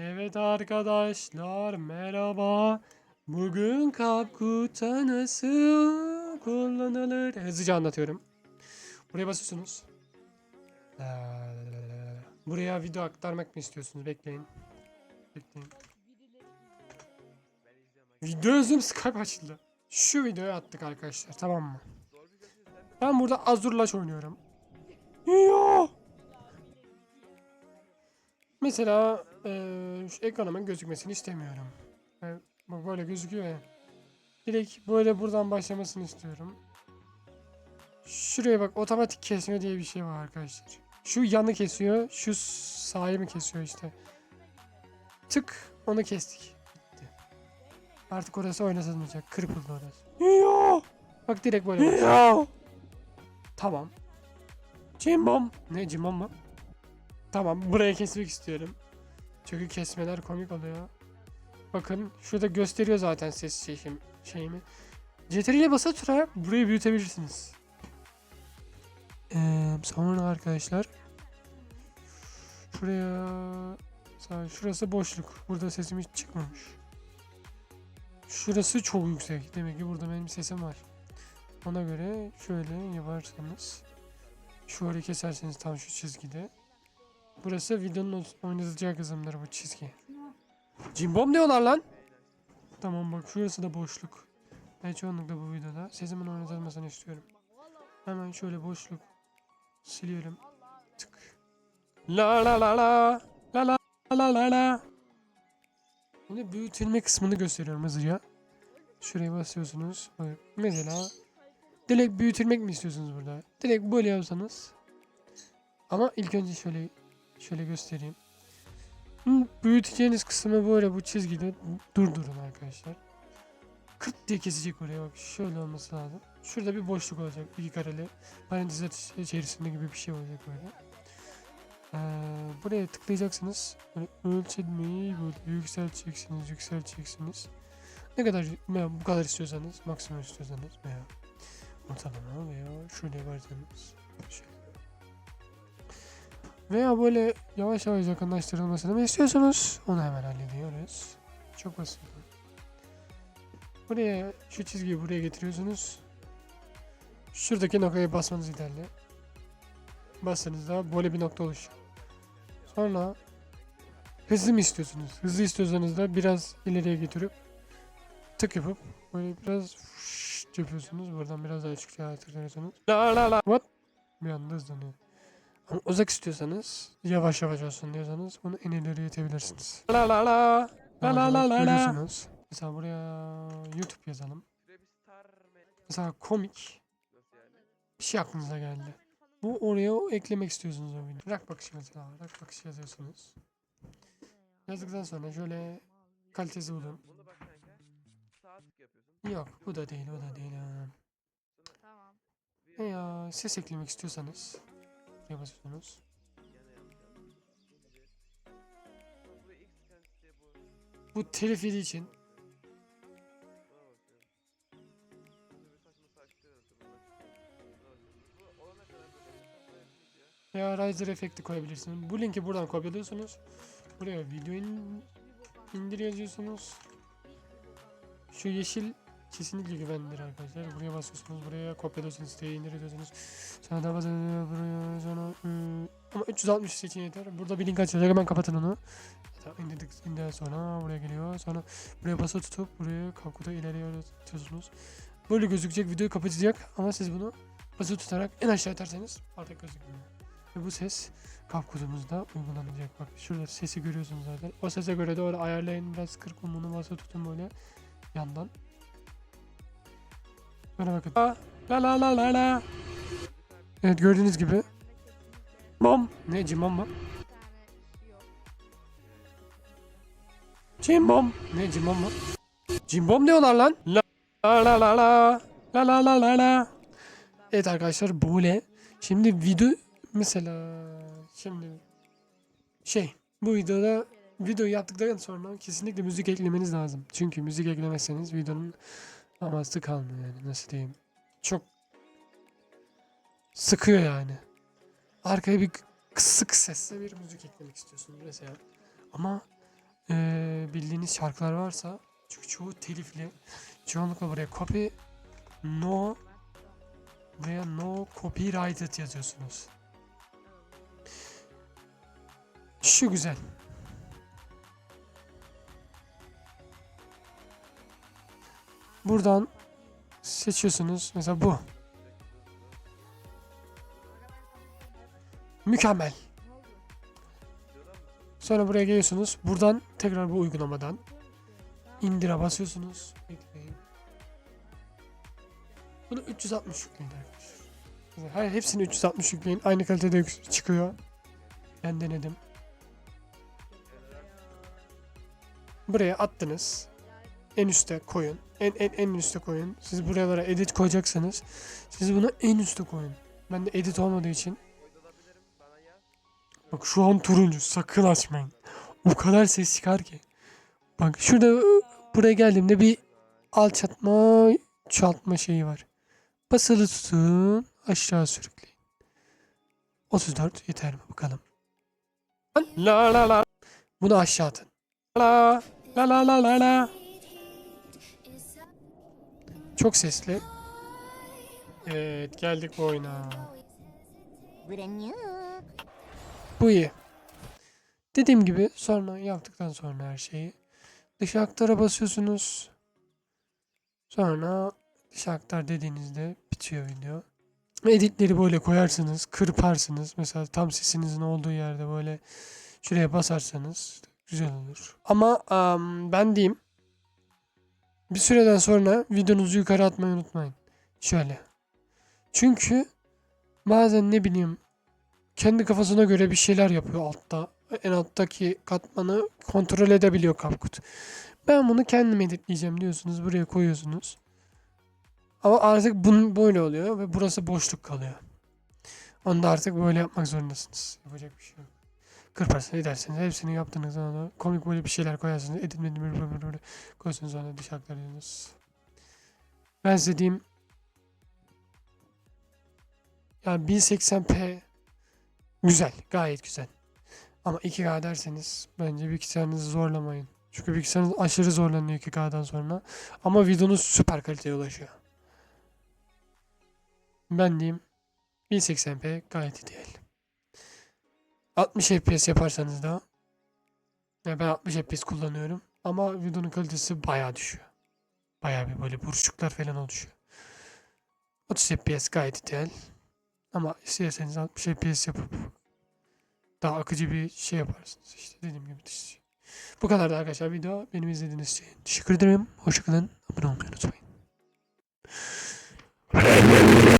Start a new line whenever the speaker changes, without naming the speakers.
Evet arkadaşlar merhaba. Bugün kapkuta nasıl kullanılır? Hızlıca anlatıyorum. Buraya basıyorsunuz. La. Buraya video aktarmak mı istiyorsunuz? Bekleyin. Bekleyin. Video özüm Skype açıldı. Şu videoyu attık arkadaşlar tamam mı? Ben burada Azurlaş oynuyorum. Yo! Mesela eee şu ekranımın gözükmesini istemiyorum. E, bak böyle gözüküyor ya. Direkt böyle buradan başlamasını istiyorum. Şuraya bak otomatik kesme diye bir şey var arkadaşlar. Şu yanı kesiyor, şu sağı mı kesiyor işte. Tık onu kestik. Bitti. Artık orası oynatılmayacak. Kırpıldı orası. Yo! Bak direkt böyle. Yo! Tamam. Cimbom. Ne cimbom mu? Tamam buraya kesmek istiyorum. Çünkü kesmeler komik oluyor. Bakın şurada gösteriyor zaten ses şeyim, şeyimi. CTRL ile basa tutarak burayı büyütebilirsiniz. Ee, sonra arkadaşlar şuraya sağ- şurası boşluk. Burada sesim hiç çıkmamış. Şurası çok yüksek. Demek ki burada benim sesim var. Ona göre şöyle yaparsanız şöyle keserseniz tam şu çizgide. Burası videonun oynatılacağı kısımdır bu çizgi. Cimbom diyorlar lan. Tamam bak şurası da boşluk. Ben çoğunlukla bu videoda sesimin oynatılmasını istiyorum. Hemen şöyle boşluk siliyorum. Tık. La la la la. La la la la la. Şimdi büyütülme kısmını gösteriyorum hızlıca. Şuraya basıyorsunuz. Mesela direkt büyütülmek mi istiyorsunuz burada? Direkt böyle yapsanız. Ama ilk önce şöyle şöyle göstereyim. Büyüteceğiniz kısmı böyle bu çizgide durdurun arkadaşlar. Kırt diye kesecek oraya bak şöyle olması lazım. Şurada bir boşluk olacak iki kareli parantezler içerisinde gibi bir şey olacak böyle. Ee, buraya tıklayacaksınız. Böyle ölçülmeyi böyle yükselteceksiniz, yükselteceksiniz. Ne kadar bu kadar istiyorsanız, maksimum istiyorsanız veya ortalama veya şöyle yaparsanız şöyle. Veya böyle yavaş yavaş yakınlaştırılmasını mı istiyorsunuz? Onu hemen hallediyoruz. Çok basit. Buraya şu çizgiyi buraya getiriyorsunuz. Şuradaki noktaya basmanız yeterli. Bastığınızda böyle bir nokta oluşuyor. Sonra hızlı mı istiyorsunuz? Hızlı istiyorsanız da biraz ileriye getirip tık yapıp böyle biraz yapıyorsunuz. Buradan biraz daha açıkça tıklıyorsunuz. La la la. What? Bir anda hızlanıyor. Ama uzak istiyorsanız yavaş yavaş olsun diyorsanız onu en ileriye itebilirsiniz. La la la. La la la la la. Mesela buraya YouTube yazalım. Mesela komik bir şey aklınıza geldi. Bu oraya eklemek istiyorsunuz o video. Rak bakışı mesela. Rak bakışı yazıyorsunuz. Yazdıktan sonra şöyle kalitesi bulun.
Bunu bak kanka. Sağ tık yapıyorsun.
Yok bu da değil o da değil.
Tamam.
Veya ses eklemek istiyorsanız Tuşa basıyorsunuz.
Bu
telif yediği için veya Riser efekti koyabilirsiniz. Bu linki buradan kopyalıyorsunuz. Buraya video in indir yazıyorsunuz. Şu yeşil kesinlikle güvenilir arkadaşlar. Buraya basıyorsunuz. Buraya kopyalıyorsunuz. Siteye indiriyorsunuz. Sonra da basıyorsunuz. Buraya sonra ıı, ama 360 seçin yeter. Burada bir link açacak. Hemen kapatın onu. Tamam, indirdik sonra buraya geliyor. Sonra buraya basılı tutup buraya kalkuda ileriye atıyorsunuz. Böyle gözükecek. Videoyu kapatacak ama siz bunu basılı tutarak en aşağı atarsanız artık gözükmüyor. Ve bu ses kapkudumuzda uygulanacak. Bak şurada sesi görüyorsunuz zaten. O sese göre de öyle ayarlayın. Biraz kırk umunu basılı tutun böyle yandan. Böyle bakın. La la la la la. Evet gördüğünüz gibi. Bom. Ne cimom mu? Cimbom. Ne cimbom mu? Cimbom diyorlar lan. La la la la la. La la la la la. Evet arkadaşlar böyle. Şimdi video mesela şimdi şey bu videoda video yaptıktan sonra kesinlikle müzik eklemeniz lazım. Çünkü müzik eklemezseniz videonun aması kalmıyor yani nasıl diyeyim. Çok sıkıyor yani. Arkaya bir kısık sesle bir müzik eklemek istiyorsunuz mesela. Ama bildiğiniz şarkılar varsa çünkü çoğu telifli. Çoğunlukla buraya copy no buraya no copyrighted yazıyorsunuz. Şu güzel. Buradan seçiyorsunuz. Mesela bu. Mükemmel. Sonra buraya geliyorsunuz. Buradan tekrar bu uygulamadan indire basıyorsunuz. Bekleyin. Bunu 360 yükleyin arkadaşlar. Hayır hepsini 360 yükleyin. Aynı kalitede çıkıyor. Ben denedim. Buraya attınız. En üste koyun. En en en üste koyun. Siz buralara edit koyacaksanız siz bunu en üste koyun. Ben de edit olmadığı için. Bak şu an turuncu. Sakın açmayın. O kadar ses çıkar ki. Bak şurada buraya geldiğimde bir alçaltma, çoğaltma şeyi var. Basılı tutun. Aşağı sürükleyin. 34 yeter mi bakalım. La la la. Bunu aşağı atın. La la la la la la. Çok sesli. Evet geldik bu oyuna. Bu iyi. Dediğim gibi sonra yaptıktan sonra her şeyi dış aktara basıyorsunuz. Sonra dış aktar dediğinizde bitiyor video. Editleri böyle koyarsınız, kırparsınız. Mesela tam sesinizin olduğu yerde böyle şuraya basarsanız güzel olur. Ama am, ben diyeyim bir süreden sonra videonuzu yukarı atmayı unutmayın. Şöyle. Çünkü bazen ne bileyim kendi kafasına göre bir şeyler yapıyor altta. En alttaki katmanı kontrol edebiliyor Kapkut. Ben bunu kendim editleyeceğim diyorsunuz. Buraya koyuyorsunuz. Ama artık bunun böyle oluyor ve burası boşluk kalıyor. Onu da artık böyle yapmak zorundasınız. Yapacak bir şey yok. Kırparsınız edersiniz. Hepsini yaptığınız zaman komik böyle bir şeyler koyarsınız. Medit böyle böyle böyle koyuyorsunuz sonra dış aktarıyorsunuz. Ben size diyeyim. Yani 1080p Güzel, gayet güzel. Ama 2K derseniz bence bilgisayarınızı zorlamayın. Çünkü bilgisayarınız aşırı zorlanıyor 2K'dan sonra. Ama videonuz süper kaliteye ulaşıyor. Ben diyeyim 1080p gayet ideal. 60 FPS yaparsanız da ya ben 60 FPS kullanıyorum ama videonun kalitesi bayağı düşüyor. Bayağı bir böyle buruşuklar falan oluşuyor. 30 FPS gayet ideal. Ama isterseniz 60 FPS yapıp daha akıcı bir şey yaparsınız. İşte dediğim gibi. dış- Bu kadar da arkadaşlar video. Benim izlediğiniz için teşekkür ederim. Hoşçakalın. Abone olmayı unutmayın.